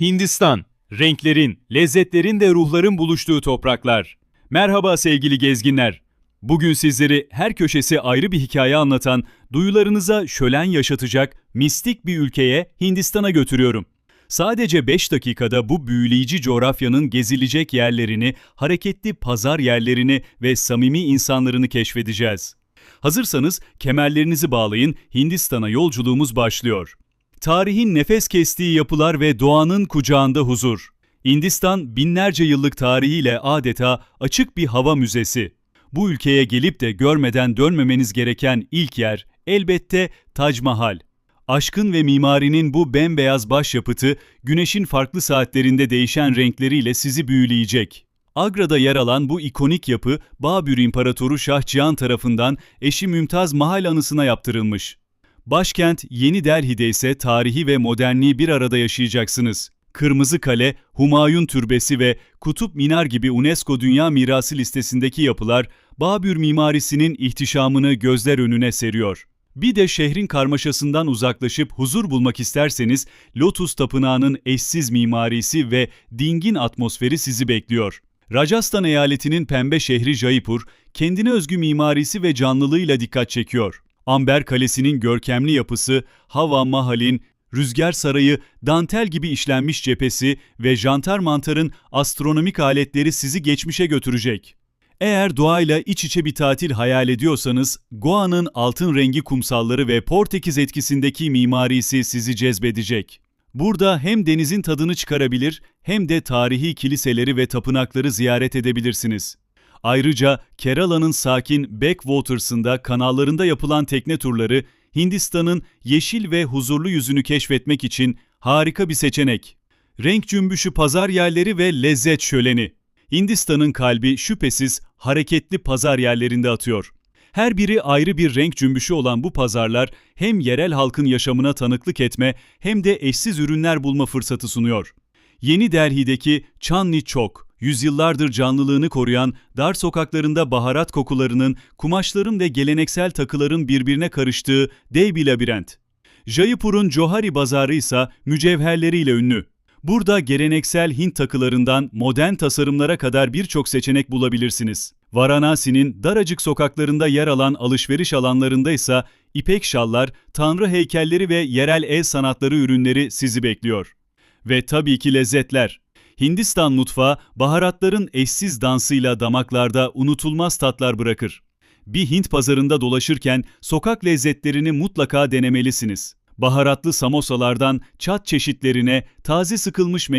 Hindistan, renklerin, lezzetlerin ve ruhların buluştuğu topraklar. Merhaba sevgili gezginler. Bugün sizleri her köşesi ayrı bir hikaye anlatan, duyularınıza şölen yaşatacak mistik bir ülkeye Hindistan'a götürüyorum. Sadece 5 dakikada bu büyüleyici coğrafyanın gezilecek yerlerini, hareketli pazar yerlerini ve samimi insanlarını keşfedeceğiz. Hazırsanız kemerlerinizi bağlayın, Hindistan'a yolculuğumuz başlıyor. Tarihin nefes kestiği yapılar ve doğanın kucağında huzur. Hindistan binlerce yıllık tarihiyle adeta açık bir hava müzesi. Bu ülkeye gelip de görmeden dönmemeniz gereken ilk yer elbette Tac Mahal. Aşkın ve mimarinin bu bembeyaz başyapıtı güneşin farklı saatlerinde değişen renkleriyle sizi büyüleyecek. Agra'da yer alan bu ikonik yapı Babür İmparatoru Şah Cihan tarafından eşi Mümtaz Mahal anısına yaptırılmış. Başkent Yeni Delhi'de ise tarihi ve modernliği bir arada yaşayacaksınız. Kırmızı Kale, Humayun Türbesi ve Kutup Minar gibi UNESCO Dünya Mirası listesindeki yapılar Babür mimarisinin ihtişamını gözler önüne seriyor. Bir de şehrin karmaşasından uzaklaşıp huzur bulmak isterseniz Lotus Tapınağı'nın eşsiz mimarisi ve dingin atmosferi sizi bekliyor. Rajasthan eyaletinin pembe şehri Jaipur, kendine özgü mimarisi ve canlılığıyla dikkat çekiyor. Amber Kalesi'nin görkemli yapısı, Hava Mahal'in, Rüzgar Sarayı, dantel gibi işlenmiş cephesi ve jantar mantarın astronomik aletleri sizi geçmişe götürecek. Eğer doğayla iç içe bir tatil hayal ediyorsanız, Goa'nın altın rengi kumsalları ve Portekiz etkisindeki mimarisi sizi cezbedecek. Burada hem denizin tadını çıkarabilir hem de tarihi kiliseleri ve tapınakları ziyaret edebilirsiniz. Ayrıca Kerala'nın sakin backwaters'ında kanallarında yapılan tekne turları Hindistan'ın yeşil ve huzurlu yüzünü keşfetmek için harika bir seçenek. Renk cümbüşü pazar yerleri ve lezzet şöleni. Hindistan'ın kalbi şüphesiz hareketli pazar yerlerinde atıyor. Her biri ayrı bir renk cümbüşü olan bu pazarlar hem yerel halkın yaşamına tanıklık etme hem de eşsiz ürünler bulma fırsatı sunuyor. Yeni Delhi'deki Chandni Chowk, yüzyıllardır canlılığını koruyan dar sokaklarında baharat kokularının, kumaşların ve geleneksel takıların birbirine karıştığı dev bir labirent. Jaipur'un Johari Bazarı ise mücevherleriyle ünlü. Burada geleneksel Hint takılarından modern tasarımlara kadar birçok seçenek bulabilirsiniz. Varanasi'nin daracık sokaklarında yer alan alışveriş alanlarında ise ipek şallar, tanrı heykelleri ve yerel el sanatları ürünleri sizi bekliyor. Ve tabii ki lezzetler. Hindistan mutfağı baharatların eşsiz dansıyla damaklarda unutulmaz tatlar bırakır. Bir Hint pazarında dolaşırken sokak lezzetlerini mutlaka denemelisiniz. Baharatlı samosalardan çat çeşitlerine, taze sıkılmış